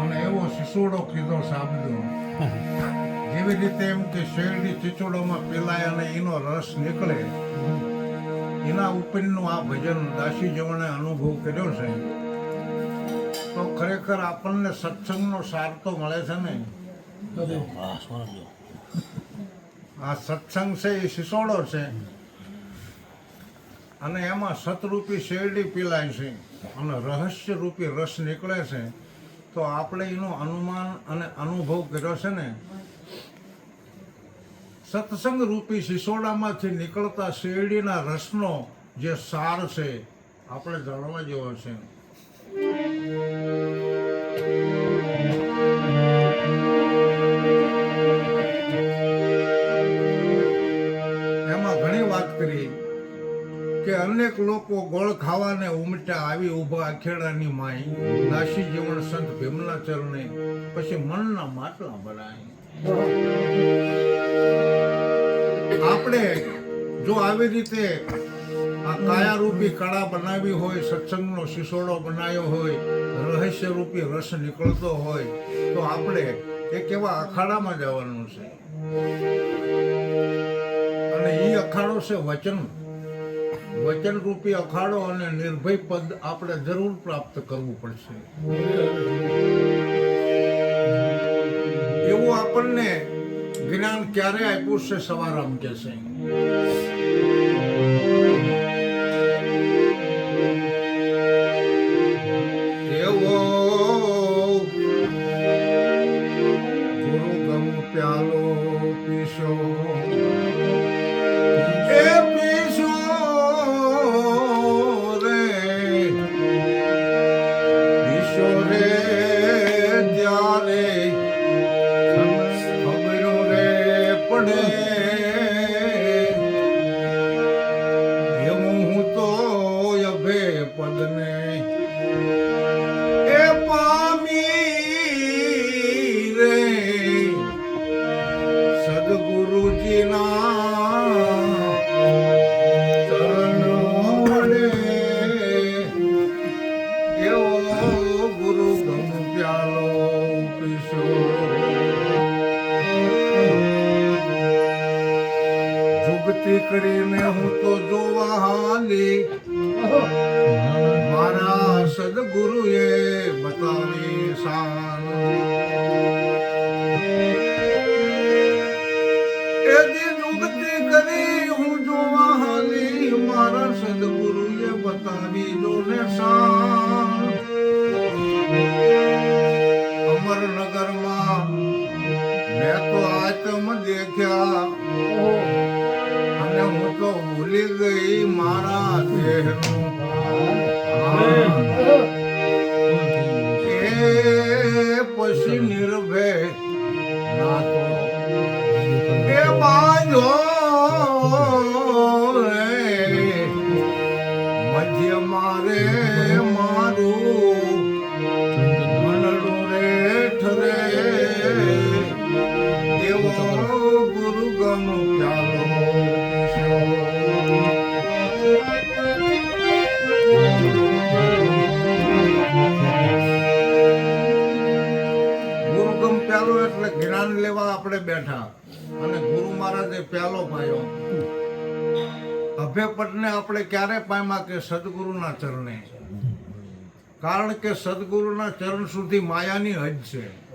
અને એવો સિસોડો કીધો સાબદો જેવી રીતે એમ કે શેરડી ચીચોડોમાં પીલાય અને એનો રસ નીકળે. એના ઉપરનું આ ભજન દાસી જવણે અનુભવ કર્યો છે. તો ખરેખર આપણને સત્સંગનો સાર તો મળે છે ને? આ સત્સંગ છે એ સિસોડો છે. અને એમાં સતરૂપી શેરડી પીલાય છે. અને રહસ્ય રૂપી રસ નીકળે છે, તો આપણે એનું અનુમાન અને અનુભવ કર્યો છે ને, સત્સંગ રૂપી સિસોડામાંથી નીકળતા શેરડીના રસનો જે સાર છે, આપણે જાણવા જેવો છે. લોકો ગોળ ખાવાને ઉમટ્યા આવી ઊભા અખેડાની માઈ. નાસી જીવન સંત ભીમના ચરણે, પછી મનના માટલા ભરાય આપણે જો આવી રીતે આ કાયારૂપી કળા બનાવી હોય, સત્સંગનો શિસોડો બનાવ્યો હોય, રહસ્યરૂપી રસ નીકળતો હોય, તો આપણે એક એવા અખાડામાં જવાનું છે. અને એ અખાડો છે વચન. વચન રૂપી અખાડો અને નિર્ભય પદ આપણે જરૂર પ્રાપ્ત કરવું પડશે. એવું આપણને જ્ઞાન ક્યારે આપ્યું છે? સવારામ કે นา મારા દેહનું પછી મહારાજે ભાઈઓ. અભયપટને આપણે ક્યારે પામ્યા કે સદગુરુના ચરણે? કારણ કે સદગુરુના ચરણ સુધી માયાની હજ છે.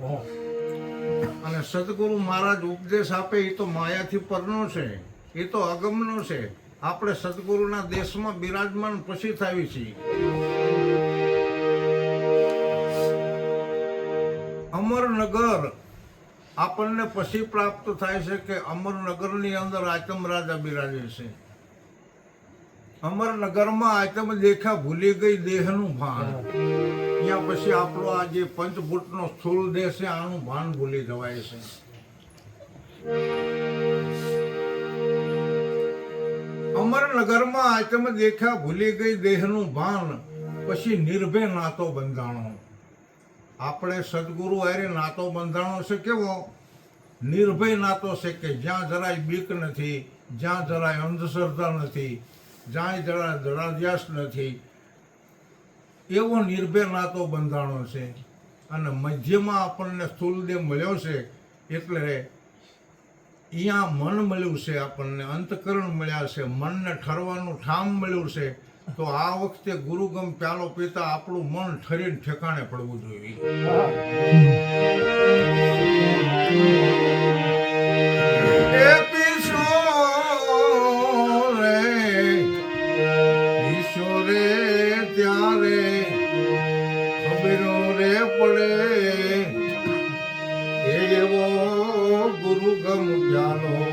અને સદગુરુ મહારાજ ઉપદેશ આપે એ તો માયાથી પરનો છે, એ તો અગમનો છે. આપણે સદગુરુના દેશમાં બિરાજમાન પછી થાય છીએ. અમરનગર આપણને પછી પ્રાપ્ત થાય છે કે અમરનગરની અંદર આતમ રાજા બિરાજે છે. અમરનગરમાં આતમ દેખા ભૂલી ગઈ દેહનું ભાન. ત્યાં પછી આપણો આ જે પંચભૂતનો સ્થૂળ દેહ છે, આનું ભાન ભૂલી જવાય છે. અમરનગરમાં આતમ દેખા ભૂલી ગઈ દેહનું ભાન, પછી નિર્ભય નાતો બંધાણો. આપણે સદગુરુ હારે નાતો બંધાણો છે કેવો? નિર્ભય નાતો છે કે જ્યાં જરાય બીક નથી, જ્યાં જરાય અંધશ્રદ્ધા નથી, જ્યાં જરાય જળાધ્યાસ નથી. એવો નિર્ભય નાતો બંધાણો છે અને મધ્યમાં આપણને સ્થૂલદેહ મળ્યો છે એટલે અહીંયા મન મળ્યું છે આપણને, અંતકરણ મળ્યા છે, મનને ઠરવાનું ઠામ મળ્યું છે. તો આ વખતે ગુરુગમ પ્યાલો પીતા આપણું મન ઠરીને ઠેકાણે પડવું જોઈએ. પડે. એવો ગુરુગમ એથી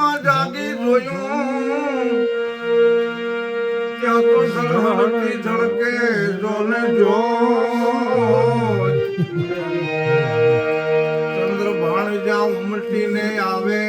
ખડકીમાં જાગી જોયું ત્યાં તો સરહદથી ઝળકે જોને જો. ચંદ્ર ભાણ જ્યાં ઉમટીને આવે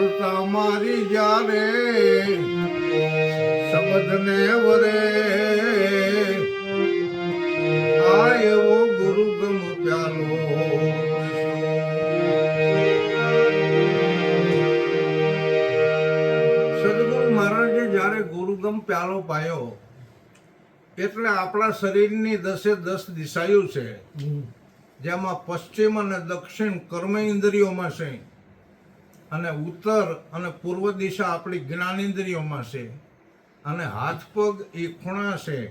સુરતા મારી જારે શબ્દને વરે. આ એવો ગુરુગમ પ્યાલો સદગુરુ મહારાજે જ્યારે ગુરુગમ પ્યાલો પાયો એટલે આપણા શરીરની દસે દસ દિશાયું છે. જેમાં પશ્ચિમ અને દક્ષિણ કર્મ ઇન્દ્રિયોમાં છે. અને ઉત્તર અને પૂર્વ દિશા આપણી જ્ઞાનેન્દ્રિયોમાં છે. અને હાથ પગ એ ખૂણા છે.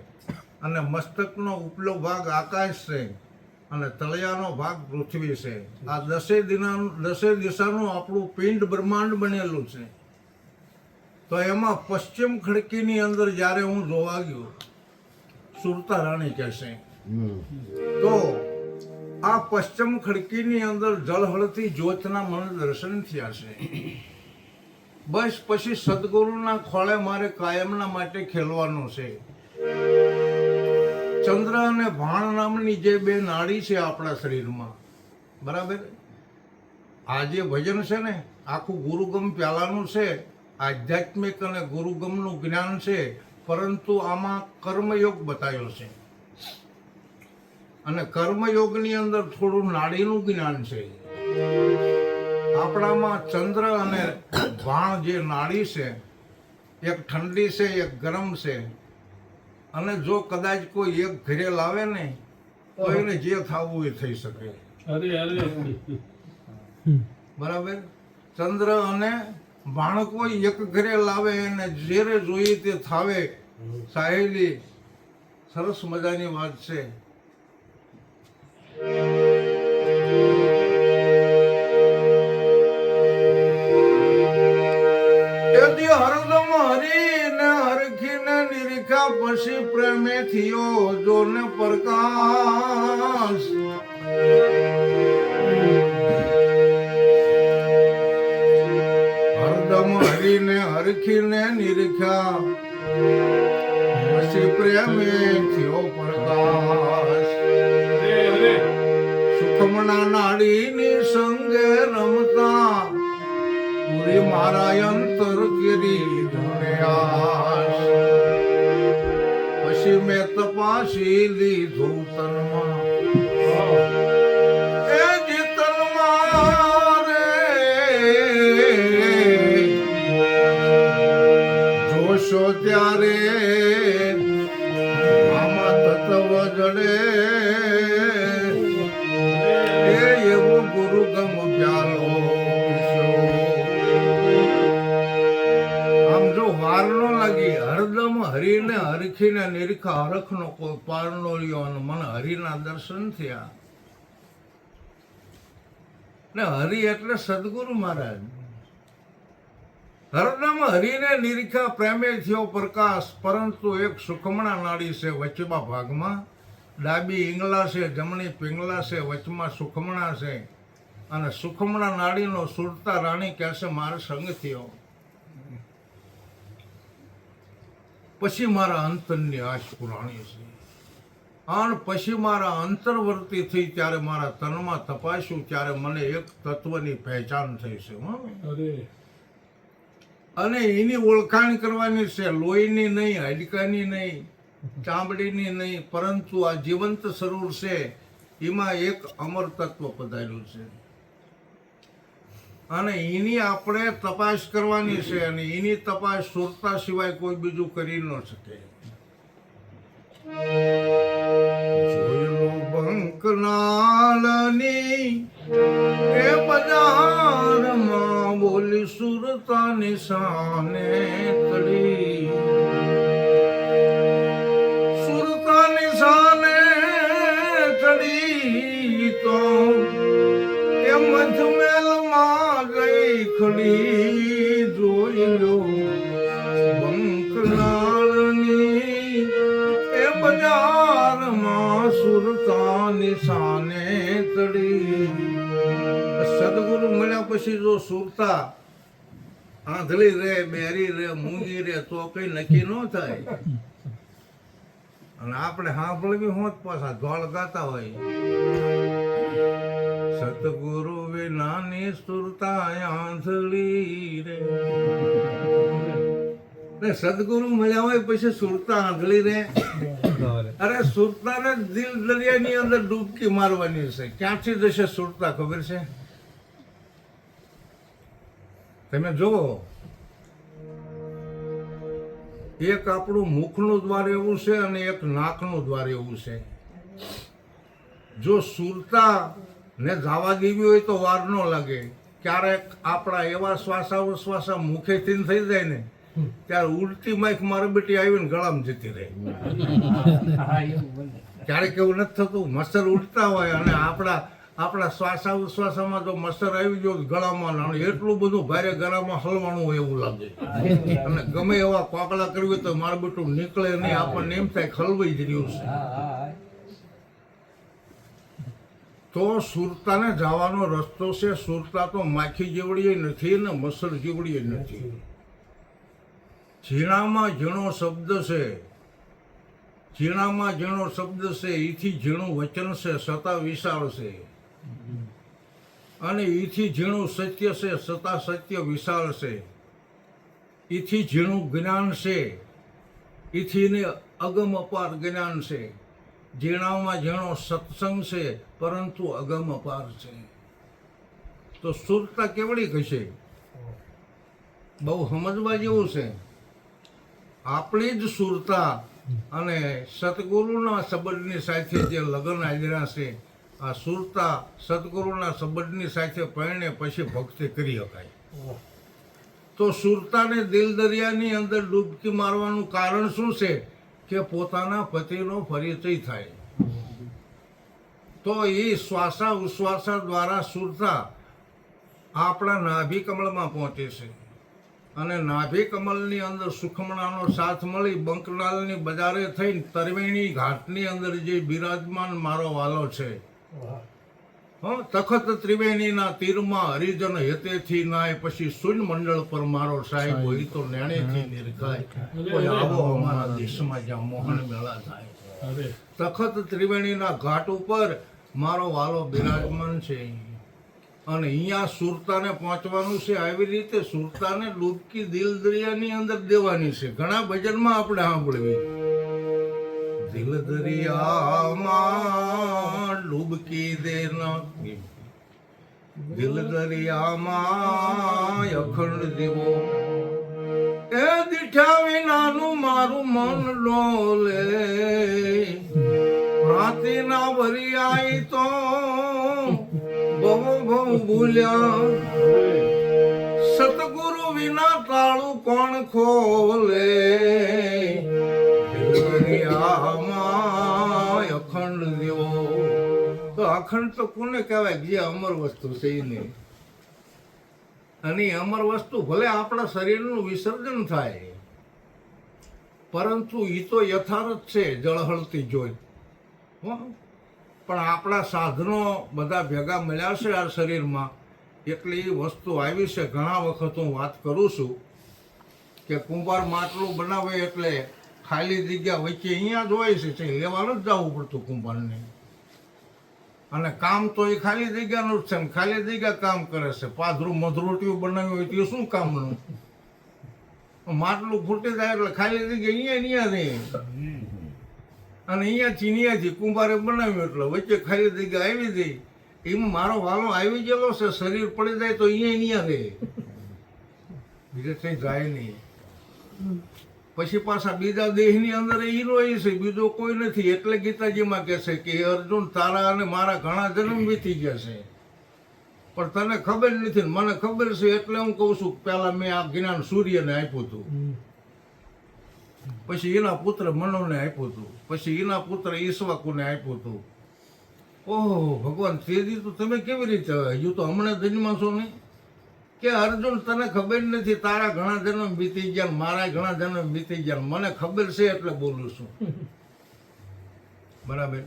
અને મસ્તકનો ઉપલો ભાગ આકાશ છે. અને તળિયાનો ભાગ પૃથ્વી છે. આ દસે દિના દસે દિશાનું આપણું પિંડ બ્રહ્માંડ બનેલું છે. તો એમાં પશ્ચિમ ખડકીની અંદર જ્યારે હું જોવા ગયો સુરતા રાણી કહેશે. તો આ પશ્ચિમ ખડકીની અંદર જળહળથી જ્યોતના મને દર્શન થયા છે. બસ પછી સદગુરુના ખોળે મારે કાયમના માટે ખેલવાનું છે. ચંદ્ર અને ભાણ નામની જે બે નાડી છે આપણા શરીરમાં. બરાબર? આ જે ભજન છે ને, આખું ગુરુગમ પ્યાલાનું છે, આધ્યાત્મિક અને ગુરુગમનું જ્ઞાન છે, પરંતુ આમાં કર્મયોગ બતાવ્યો છે. અને કર્મયોગની અંદર થોડું નાડીનું જ્ઞાન છે. આપણામાં ચંદ્ર અને ભાણ જે નાડી છે એક ઠંડી છે એક ગરમ છે. અને જો કદાચ કોઈ એક ઘરે લાવે ને તો એને જે થવું એ થઈ શકે. બરાબર? ચંદ્ર અને ભાણ કોઈ એક ઘરે લાવે અને જ્યારે જોઈએ તે થાવે. સાહેલી સરસ મજાની વાત છે. પછી પ્રેમે થયો જોને પ્રકાશ. હરદમ હરીને હરખીને નિરખ્યા. પછી પ્રેમે થયો પ્રકાશ. સુખમણા નાડીની સંગે રમતા. પૂરી મારા અંતર ગીરી ધૂણે આશ પછી મેં તપાસી લીધું તનમાં હરીને નિરીખા હરખનો કોઈ પાર નો લ્યો અને મને હરિના દર્શન થયા. ને હરિ એટલે સદગુરુ મહારાજ. હરનામ હરિને નિરીખા પ્રેમે થયો પ્રકાશ, પરંતુ એક સુખમણા નાડી છે વચમાં ભાગમાં. ડાબી ઈંગલા છે, જમણી પિંગલા છે, વચમાં સુખમણા છે. અને સુખમણા નાડીનો સુરતા રાણી કહેશે, મારે સંગ થયો. પછી મારા અંતરની આશ પુરાણી છે. અને પછી મારા અંતરવર્તી થઈ ત્યારે મારા તનમાં તપાસ્યું ત્યારે મને એક તત્વની પહેચાન થઈ છે અને એની ઓળખાણ કરવાની છે લોહીની નહીં હાડકાની નહીં ચામડીની નહીં પરંતુ આ જીવંત સરોવર છે એમાં એક અમર તત્વ પધાર્યું છે. અને એની આપણે તપાસ કરવાની છે અને એની તપાસ સુરતા સિવાય કોઈ બીજું કરી ન શકે. બંકનાલની એ બજારમાં બોલી સુરતા નિશાને તળી પછી જો સુરતા આંધળી રે બેરી રે, મૂંગી રે, તો કઈ નક્કી ન થાય. અને આપણે સાંભળવી હોત પાછા ધોળ ગાતા હોય. સતગુરુ વિનાની સુરતા આંધળી રે. ને સદગુરુ મળ્યા હોય પછી સુરતા આંધળી રે. અરે સુરતાને દિલ દરિયાની અંદર ડૂબકી મારવાની છે. ક્યાંથી જશે સુરતા, ખબર છે? તમે જુઓ. એક આપણું મુખનું દ્વાર એવું છે અને એક નાકનું દ્વાર એવું છે. જો સુરતા ને જવા દેવી હોય તો વાર ન લાગે. ક્યારેક આપણા એવા શ્વાસા ઉશ્વાસા મુખેથી થઈ જાય ને ત્યારે ઉલટી માઇક મારી બેટી આવીને ગળામાં જતી રહે. ક્યારેક એવું નથી થતું. મચ્છર ઉડતા હોય અને આપણા આપણા શ્વાસા ઉશ્વાસામાં જો મચ્છર આવી ગયો તો ગળામાં એટલું બધું ભારે ગળામાં હલવાનું હોય એવું લાગે. અને ગમે એવા કોકડા કરવી તો મારું બેટું નીકળે નહીં. આપણને એમ થાય ખલવાઈ જ રહ્યું છે. તો સુરતાને જવાનો રસ્તો છે. સુરતા તો માખી જેવડીએ નથી ને મસર જેવડીએ નથી. ઝીણામાં ઝીણો શબ્દ છે. ઝીણામાં ઝીણો શબ્દ છે. એથી ઝીણું વચન છે. સતા વિશાળ છે. અને એથી ઝીણું સત્ય છે, સતા સત્ય વિશાળ છે. એથી ઝીણું જ્ઞાન છે એથીને અગમ અપાર જ્ઞાન છે. ઝીણામાં ઝીણો સત્સંગ છે, પરંતુ અગમ અપાર છે. તો સુરતા કેવડી કશે બહુ સમજવા જેવું છે. આપણી જ સુરતા અને સતગુરુના સંબંધની સાથે જે લગ્ન આદર્યા છે આ સુરતા સદગુરુના સંબંધની સાથે પરણે પછી ભક્તિ કરી શકાય. તો સુરતાને દિલ દરિયાની અંદર ડૂબકી મારવાનું કારણ શું છે? કે પોતાના પતિનો પરિચય થાય. તો એ શ્વાસા ઉશ્વાસા દ્વારા સુરતા આપણા નાભી કમળમાં પહોંચે છે. અને નાભી કમલની અંદર સુખમણાનો સાથ મળી બંકનાલની બજારે થઈને તરવેણી ઘાટની અંદર જે બિરાજમાન મારો વાલો છે તખત ત્રિવેણીના તીરમાં હરિજન હેતેથી નાય પછી શૂન્ય મંડળ પર મારો સાહેબ હોય તો નેણેથી નિર્ખાય કોઈ આવો અમારા દેશમાં જ્યાં મોહન મેળા થાય. તખત ત્રિવેણીના ઘાટ ઉપર મારો વાલો બિરાજમાન છે. અને અહીંયા સુરતાને પહોંચવાનું છે. આવી રીતે સુરતાને ડૂબકી દિલ દરિયાની અંદર દેવાની છે. ઘણા ભજનમાં આપણે સાંભળવી દિલ દરિયામાં ડૂબકી દેના દિલ દરિયામાં અખંડ દેવો. એ દીઠા વિનાનું મારું મન ડોલે. રાતી ના ભરી આઈ તો બહુ બહુ ભૂલ્યા. સતગુરુ વિના તાળું કોણ ખોલે? અખંડ દેવો. તો અખંડ તો કોને કહેવાય? જે અમર વસ્તુ છે એ નહીં. અને અમર વસ્તુ ભલે આપણા શરીરનું વિસર્જન થાય, પરંતુ એ તો યથાર્થ છે, જળહળતી જોઈ. પણ આપણા સાધનો બધા ભેગા મળ્યા છે આ શરીરમાં. એટલી વસ્તુ આવી છે. ઘણા વખત હું વાત કરું છું કે કુંભાર માટલું બનાવે એટલે ખાલી જગ્યા વચ્ચે અહીંયા જ હોય છે તે લેવાનું જ જવું પડતું કુંભારને. અને કામ તો એ ખાલી જગ્યાનું જ છે ને ખાલી જગ્યા કામ કરે છે. પાધરું મધરોટીયું બનાવ્યું હોય તો શું કામનું? માટલું ફૂટી જાય એટલે ખાલી જગ્યા અહીંયા અહીંયા રહે. અને અહીંયાથી અહીંયાથી કુંભારે બનાવ્યું એટલે વચ્ચે ખાલી જગ્યા આવી ગઈ. એમાં મારો વાલો આવી ગયેલો છે, શરીર પડી જાય તો અહીંયા અહીંયા રહે. બીજે કંઈ જાય નહીં. પછી પાછા બીજા દેહની અંદર હીરો એ છે બીજો કોઈ નથી. એટલે ગીતાજીમાં કહે છે કે અર્જુન તારા અને મારા ઘણા જન્મ વીતી ગયા છે. પણ તને ખબર નથી મને ખબર છે એટલે હું કહું છું પહેલા મેં આ જ્ઞાન સૂર્યને આપ્યું હતું. પછી એના પુત્ર મનોને આપ્યું હતું. પછી એના પુત્ર ઈશ્વાકુને આપ્યું હતું. ઓહો ભગવાન તેજી તો તમે કેવી રીતે હજુ તો હમણાં જન્મા છો નહીં કે અર્જુન તને ખબર નથી તારા ઘણા જન્મ બીતી ગયા મારા ઘણા જન્મ બીતી ગયા. મને ખબર છે એટલે બોલું છું. બરાબર?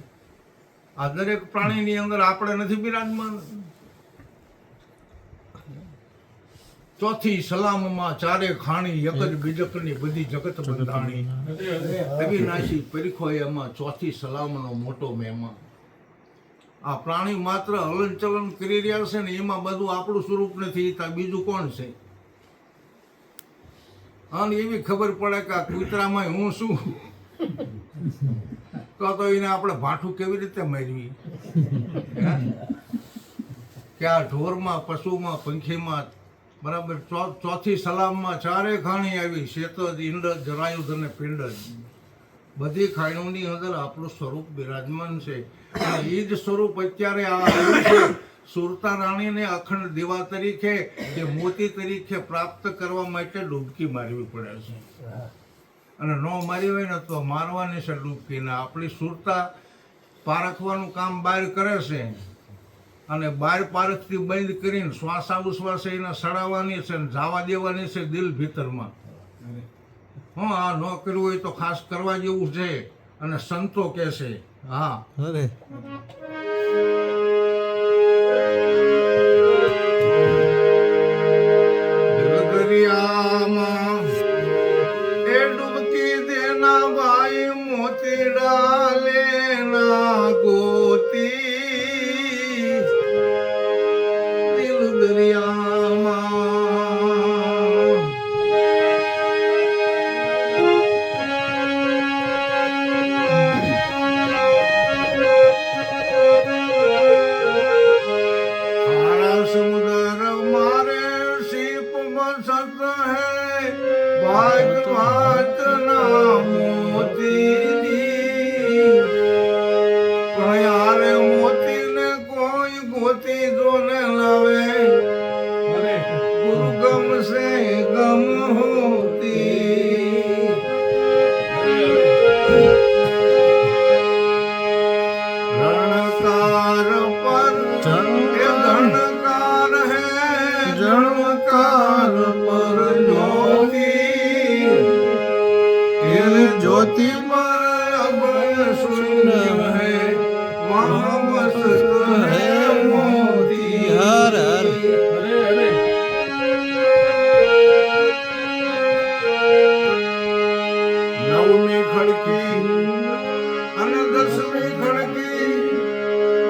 આ દરેક પ્રાણીની અંદર આપણે નથી બિરાજમાન. ચોથી સલામમાં ચારે ખાણી એક જ બીજકની બધી જગત બંધાણી. હરે અવિનાશી પરીખો એમાં ચોથી સલામનો મોટો મહેમાન. આ પ્રાણી માત્ર હલનચલન કરી રહ્યા છે ને એમાં બધું આપણું સ્વરૂપ નથી. બીજું કોણ છે? અને એવી ખબર પડે કે આ કૂતરામાં હું શું? તો તો એને આપણે ભાઠું કેવી રીતે મેળવી કે આ ઢોરમાં, પશુમાં, પંખીમાં, બરાબર ચોથી સલામમાં ચારે ખાણી આવી, શેતજ ઇંડજ જરાયુધ અને પિંડજ. બધી ખાણીઓની અંદર આપણું સ્વરૂપ બિરાજમાન છે. એ જ સ્વરૂપ અત્યારે આ છે. સુરતા રાણીને અખંડ દીવા તરીકે કે મોતી તરીકે પ્રાપ્ત કરવા માટે ડૂબકી મારવી પડે છે. અને ન મારી હોય ને તો મારવાની છે ડૂબકીને આપણી સુરતા પારખવાનું કામ બહાર કરે છે. અને બાર પારખથી બંધ કરીને શ્વાસા ઉશ્વાસ એને સડાવવાની છે ને જવા દેવાની છે દિલ ભીતરમાં. હા આ ન કર્યું હોય તો ખાસ કરવા જેવું છે અને સંતો કહે છે. હા. અરે. દરિયામાં એ ડૂબકી દેના ભાઈ મોતી ડાલે ના ગોતી. દિલ દરિયામાં જ્યોતિ पर અબ है. હરે હરે નવમી ખડકી અને દસમી ખડકી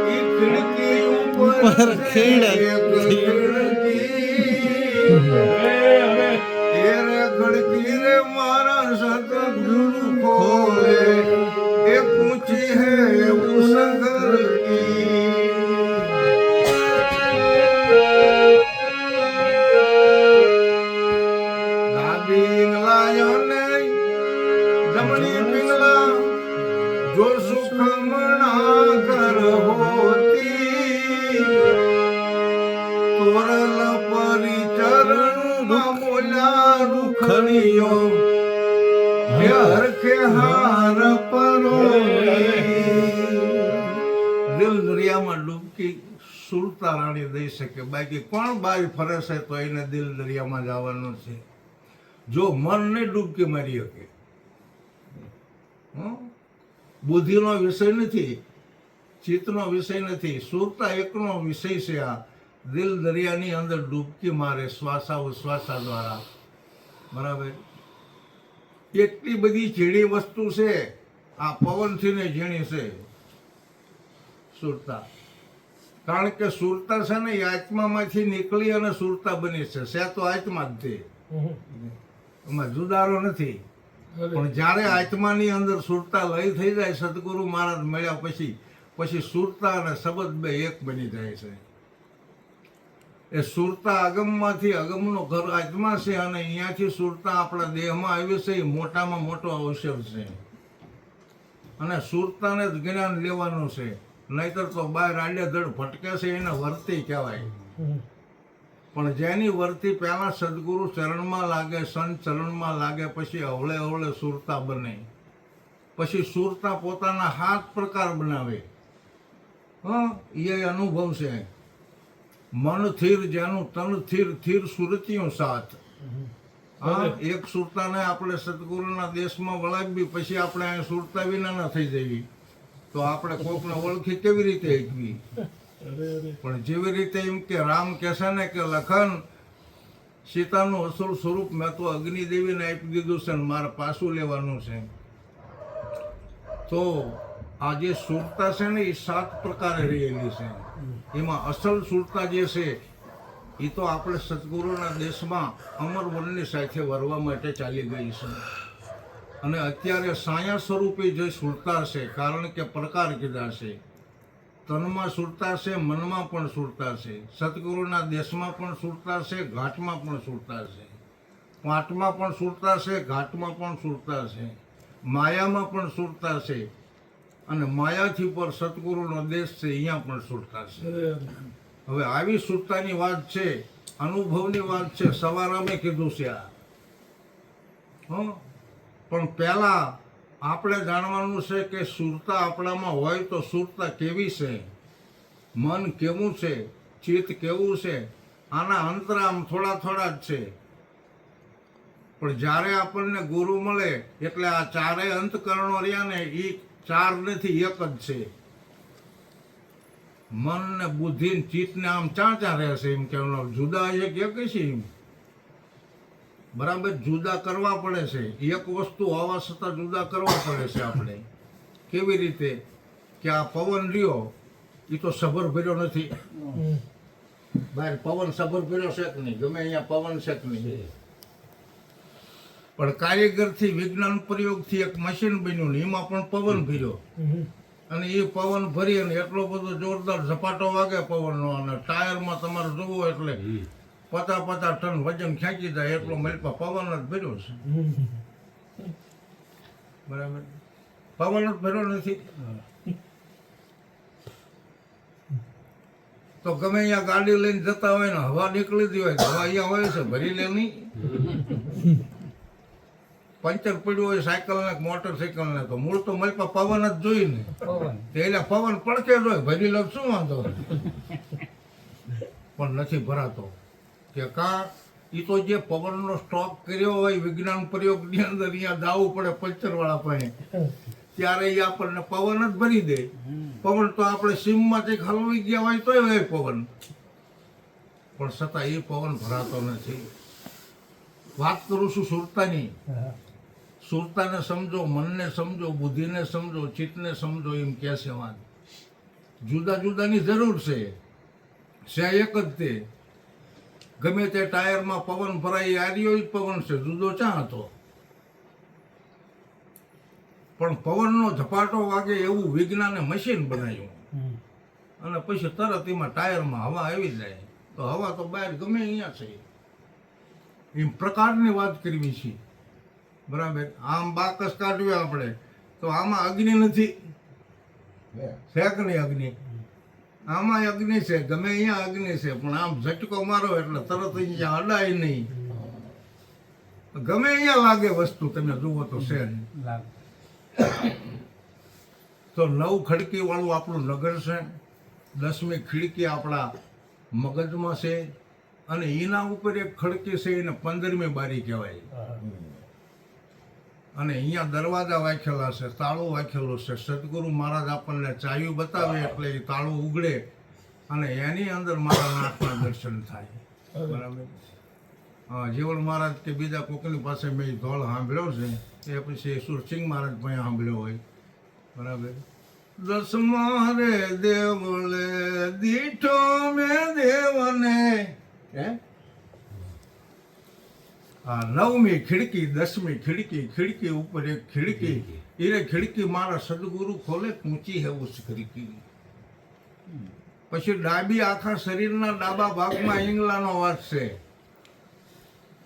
ઈ ખડકી ઉપર જમણી પિંગલા જો સુખમણા કર હોતી. તોરલ પરિચરણ બોલ્યા રૂખણીઓ હે હરખે હાર પરો દિલ દરિયામાં ડૂબકી સુરતા રાણી દઈ શકે. બાકી કોણ બારી ફરે છે તો એને દિલ દરિયામાં જવાનું છે? જો મન ને ડૂબકી મારી શકે? બુદ્ધિનો વિષય નથી ચિત્તનો વિષય નથી સુરતા એકનો વિષય છે આ. દિલ દરિયાની અંદર ડૂબકી મારે શ્વાસા ઉશ્વાસા દ્વારા. બરાબર? એટલી બધી ઝીણી વસ્તુ છે આ પવનથી ને ઝીણી છે સુરતા. કારણ કે સુરતા છે ને એ આત્મામાંથી નીકળી અને સુરતા બની છે. સે તો આત્મા જ તે એમાં જુદારો નથી. પણ જ્યારે આત્માની અંદર સુરતા લય થઈ જાય સદગુરુ મહારાજ મળ્યા પછી પછી સુરતા અને શબ્દ બે એક બની જાય છે. એ સુરતા અગમમાંથી અગમનો ઘર આત્મા છે અને અહીંયાથી સુરતા આપણા દેહમાં આવી છે એ મોટામાં મોટો અવસર છે. અને સુરતાને જ જ્ઞાન લેવાનું છે. નહીતર તો બહાર આડેધડ ભટકે છે એને વર્તી કહેવાય. પણ જેની વર્તી પહેલાં સદગુરુ ચરણમાં લાગે સંત ચરણમાં લાગે પછી અવળે અવળે સુરતા બને. પછી સુરતા પોતાના હાથ પ્રકાર બનાવે. હા એ અનુભવ છે. મન થીર જેનું તન થીર થીર સુરતીઓ સાથ. હા એક સુરતાને આપણે સદગુરુના દેશમાં વળાવી પછી આપણે અહીંયા સુરતા વિના ના થઈ જવી તો આપણે કોકને ઓળખી કેવી રીતે એકવી પણ જેવી રીતે એમ કે રામ કહેશે ને કે લખન, સીતાનું અસલ સ્વરૂપ મેં તો અગ્નિદેવીને આપી દીધું છે ને મારે પાછું લેવાનું છે. તો આ જે સુરતા છે ને એ સાત પ્રકારે રહેલી છે. એમાં અસલ સુરતા જે છે, એ તો આપણે સદગુરુના દેશમાં અમર વનની સાથે વરવા માટે ચાલી ગઈ છે. અને અત્યારે સાયા સ્વરૂપે જે સુરતા છે, કારણ કે પ્રકાર કીધા છે. તનમાં સુરતા છે, મનમાં પણ સુરતા છે. સદગુરુના દેશમાં પણ સુરતા છે, ઘાટમાં પણ સુરતા છે. પાટમાં પણ સુરતા છે, ઘાટમાં પણ સુરતા છે. માયામાં પણ સુરતા છે. અને માયાથી પર સદગુરુનો દેશ છે, અહીંયા પણ સુરતા છે. હવે આવી સુરતાની વાત છે, અનુભવની વાત છે, સવારે અમે કીધું છે આ? પણ પહેલા આપણે જાણવાનું છે કે સુરતા આપણામાં હોય તો સુરતા કેવી છે? મન કેવું છે? ચિત્ત કેવું છે? આના અંતરામ થોડા થોડા જ છે. પણ જ્યારે આપણને ગુરુ મળે, એટલે આ ચારેય અંતકરણો રહ્યા ને એ ચાર નથી, એક જ છે. મન ને બુદ્ધિ ને ચિત્ત ને આમ ચા ચા રહેશે એમ કે જુદા છે કે કે છે એમ. બરાબર જુદા કરવા પડે છે. એક વસ્તુ હોવા છતાં જુદા કરવા પડે છે આપણે. કેવી રીતે? કે આ પવન રહ્યો એ તો સભર ભર્યો નથી. બહાર પવન સભર ભર્યો છે કે નહીં? ગમે અહીંયા પવન છે કે નહીં? પણ કારીગરથી વિજ્ઞાન પ્રયોગથી એક મશીન બન્યું ને એમાં પણ પવન ભર્યો. અને એ પવન ભરી અને એટલો બધો જોરદાર ઝપાટો વાગે પવનનો અને ટાયરમાં તમારે જોવો એટલે પચાસ પચાસ ટન વજન ખેંચી જાય એટલો મલપા પવન જ ભર્યો છે. બરાબર? પવન જ ભર્યો નથી. તો ગમે અહીંયા ગાડી લઈને જતા હોય ને હવા નીકળી હોય હવા અહીંયા હોય છે ભરી લે નહીં. પંચર પડ્યું હોય સાયકલ ને મોટરસાયકલ ને તો મૂળ તો મલપા પવન જ જોઈ ને. પવન. એટલે પવન પડકે જ હોય ભરી લો શું વાંધો? પણ નથી ભરાતો. કે કા એ તો જે પવનનો સ્ટોક કર્યો હોય, વિજ્ઞાન પ્રયોગની અંદર અહીંયા દાવું પડે પંચર વાળા પાસે. ત્યારે એ આપણને પવન જ ભરી દે. પવન તો આપણે સીમમાંથી હલવી ગયા હોય તોય હોય પવન. પણ છતાં એ પવન ભરાતો નથી. વાત કરું છું સુરતાની. સુરતાને સમજો, મનને સમજો, બુદ્ધિને સમજો, ચિત્તને સમજો એમ કહે વાત. જુદા જુદાની જરૂર છે. છે એક જ તે. ગમે તે ટાયરમાં પવન ભરાઈ આર્યો જ પવન છે જુદો ચા હતો? પણ પવનનો ઝપાટો વાગે એવું વિજ્ઞાને મશીન બનાવ્યું. અને પછી તરત એમાં ટાયરમાં હવા આવી જાય. તો હવા તો બહાર ગમે અહીંયા છે. એમ પ્રકારની વાત કરવી છે. બરાબર? આમ બાકસ કાઢવી આપણે. તો આમાં અગ્નિ નથી. છે કે નહીં અગ્નિ? આમાં અગ્નિ છે ગમે અહીંયા અગ્નિ છે પણ આમ ઝટકો મારો એટલે તરત અહીંયા અડાય નહીં. ગમે અહીંયા લાગે વસ્તુ તમે જુઓ તો છે. તો નવ ખડકી વાળું આપણું નગર છે દસમી ખીડકી આપણા મગજમાં છે અને એના ઉપર એક ખડકી છે એને પંદરમી બારી કહેવાય. અને અહીંયા દરવાજા વાંખેલા છે તાળું વાંખેલું છે. સદગુરુ મહારાજ આપણને ચાયું બતાવે એટલે એ તાળું ઉગડે અને એની અંદર મારા નાથના દર્શન થાય. બરાબર? હા જીવણ મહારાજ કે બીજા કોકની પાસે મેં ધોળ સાંભળ્યો છે એ પછી સુરસિંહ મહારાજ પણ સાંભળ્યો હોય. બરાબર? દસ મારે દેવળે દીઠો મેં દેવને. હે? નવમી ખીડકી દસમી ખીડકી ખીડકી ઉપર એક ખીડકી. એ ખિડકી મારા સદગુરુ ખોલે ઊંચી હેવું ખીડકી. પછી ડાબી આખા શરીરના ડાબા ભાગમાં ઈંગલાનો વાત છે.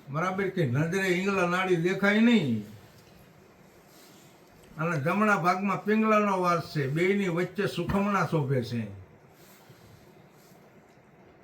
બરાબર કે નજરે ઈંગલા નાડી દેખાય નહીં. અને જમણા ભાગમાં પિંગલાનો વાસ છે. બેયની વચ્ચે સુખમણા શોભે છે.